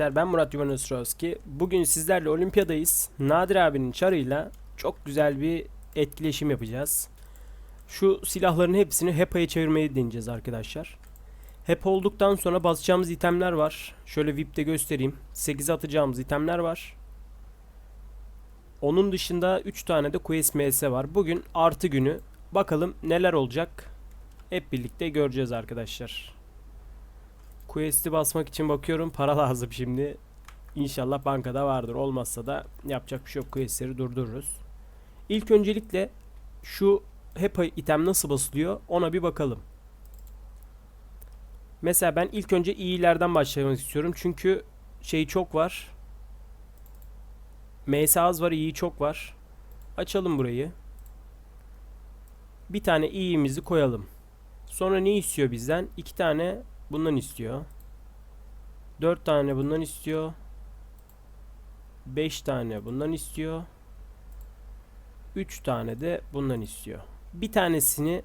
arkadaşlar ben Murat Yuvan Ostrovski. Bugün sizlerle olimpiyadayız. Nadir abinin çarıyla çok güzel bir etkileşim yapacağız. Şu silahların hepsini HEPA'ya çevirmeyi deneyeceğiz arkadaşlar. HEP olduktan sonra basacağımız itemler var. Şöyle VIP'te göstereyim. 8 atacağımız itemler var. Onun dışında 3 tane de Quest MS var. Bugün artı günü. Bakalım neler olacak. Hep birlikte göreceğiz arkadaşlar. Quest'i basmak için bakıyorum. Para lazım şimdi. İnşallah bankada vardır. Olmazsa da yapacak bir şey yok. Quest'leri durdururuz. İlk öncelikle şu HEPA item nasıl basılıyor ona bir bakalım. Mesela ben ilk önce iyilerden başlamak istiyorum. Çünkü şey çok var. MS az var, iyi çok var. Açalım burayı. Bir tane iyimizi koyalım. Sonra ne istiyor bizden? İki tane bundan istiyor. 4 tane bundan istiyor. 5 tane bundan istiyor. 3 tane de bundan istiyor. Bir tanesini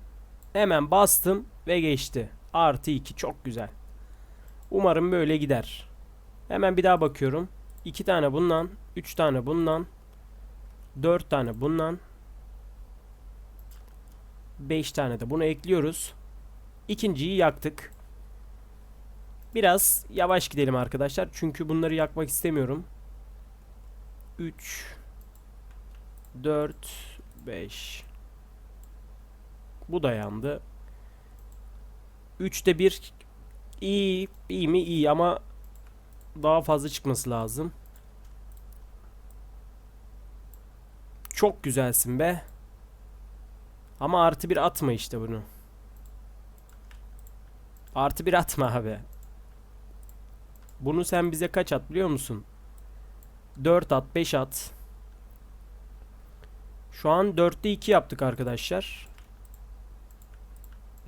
hemen bastım ve geçti. Artı 2 çok güzel. Umarım böyle gider. Hemen bir daha bakıyorum. 2 tane bundan, 3 tane bundan, 4 tane bundan, 5 tane de bunu ekliyoruz. İkinciyi yaktık. Biraz yavaş gidelim arkadaşlar. Çünkü bunları yakmak istemiyorum. 3 4 5 Bu da yandı. 3'te 1 iyi, iyi mi? iyi ama daha fazla çıkması lazım. Çok güzelsin be. Ama artı bir atma işte bunu. Artı bir atma abi. Bunu sen bize kaç at biliyor musun? 4 at, 5 at. Şu an 4'te 2 yaptık arkadaşlar.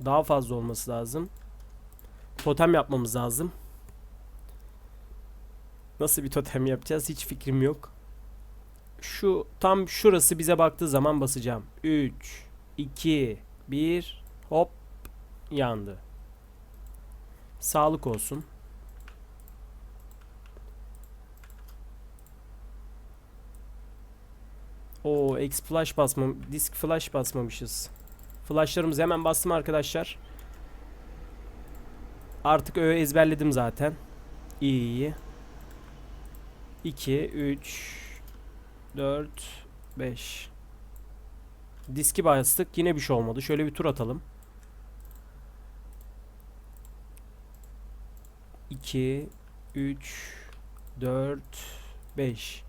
Daha fazla olması lazım. Totem yapmamız lazım. Nasıl bir totem yapacağız hiç fikrim yok. Şu tam şurası bize baktığı zaman basacağım. 3 2 1 hop yandı. Sağlık olsun. O X flash basmam, disk flash basmamışız. Flashlarımızı hemen bastım arkadaşlar. Artık öğe ezberledim zaten. İyi iyi. 2 3 4 5 Diski bastık. Yine bir şey olmadı. Şöyle bir tur atalım. 2 3 4 5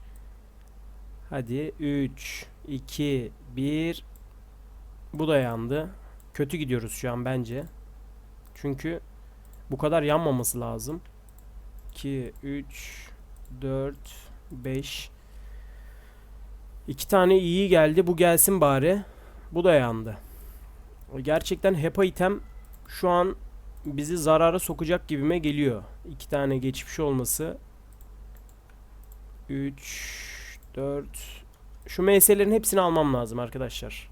Hadi 3 2 1 Bu da yandı. Kötü gidiyoruz şu an bence. Çünkü bu kadar yanmaması lazım. 2 3 4 5 İki tane iyi geldi. Bu gelsin bari. Bu da yandı. Gerçekten HEPA item şu an bizi zarara sokacak gibime geliyor. İki tane geçmiş olması. 3 4 Şu MS'lerin hepsini almam lazım arkadaşlar.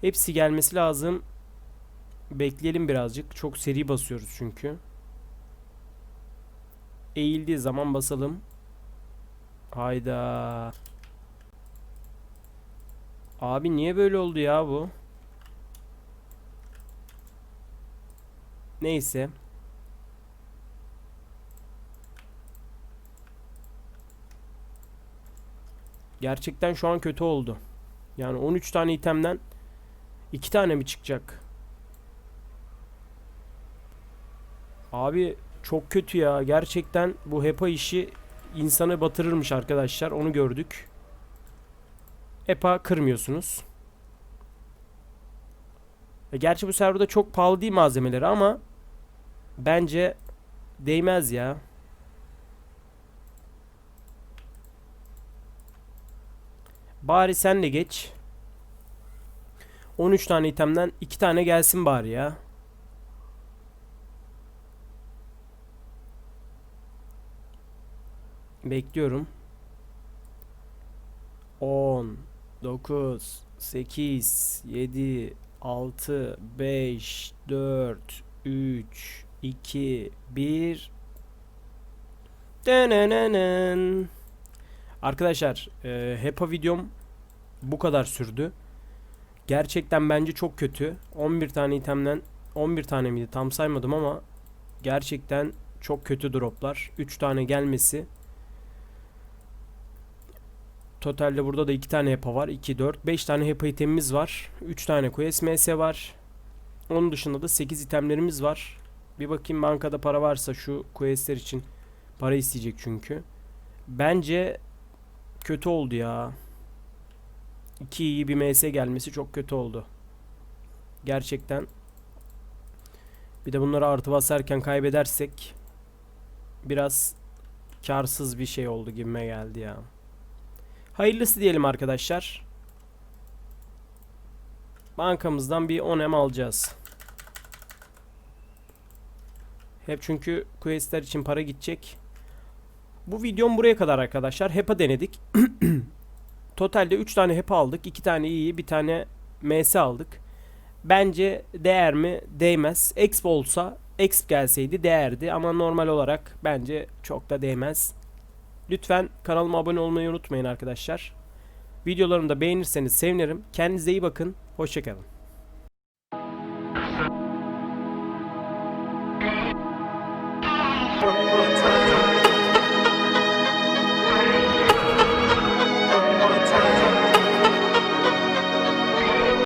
Hepsi gelmesi lazım. Bekleyelim birazcık. Çok seri basıyoruz çünkü. Eğildiği zaman basalım. Hayda. Abi niye böyle oldu ya bu? Neyse. Gerçekten şu an kötü oldu. Yani 13 tane itemden 2 tane mi çıkacak? Abi çok kötü ya. Gerçekten bu HEPA işi insanı batırırmış arkadaşlar. Onu gördük. EPA kırmıyorsunuz. E gerçi bu serverda çok pahalı değil malzemeleri ama bence değmez ya. Bari sen de geç. 13 tane itemden 2 tane gelsin bari ya. Bekliyorum. 10 9 8 7 6 5 4 3 2 1 Denenenen. Arkadaşlar e, HEPA videom bu kadar sürdü. Gerçekten bence çok kötü. 11 tane itemden 11 tane miydi tam saymadım ama gerçekten çok kötü droplar. 3 tane gelmesi. Totalde burada da 2 tane HEPA var. 2, 4, 5 tane HEPA itemimiz var. 3 tane Quest MS var. Onun dışında da 8 itemlerimiz var. Bir bakayım bankada para varsa şu questler için para isteyecek çünkü. Bence kötü oldu ya. 2 iyi bir MS gelmesi çok kötü oldu. Gerçekten. Bir de bunları artı basarken kaybedersek biraz karsız bir şey oldu gibime geldi ya. Hayırlısı diyelim arkadaşlar. Bankamızdan bir 10M alacağız. Hep çünkü questler için para gidecek. Bu videom buraya kadar arkadaşlar. HEPA denedik. Totalde 3 tane HEPA aldık. 2 tane iyi, bir tane MS aldık. Bence değer mi? Değmez. Exp olsa, Exp gelseydi değerdi ama normal olarak bence çok da değmez. Lütfen kanalıma abone olmayı unutmayın arkadaşlar. Videolarımı da beğenirseniz sevinirim. Kendinize iyi bakın. Hoşçakalın. Thank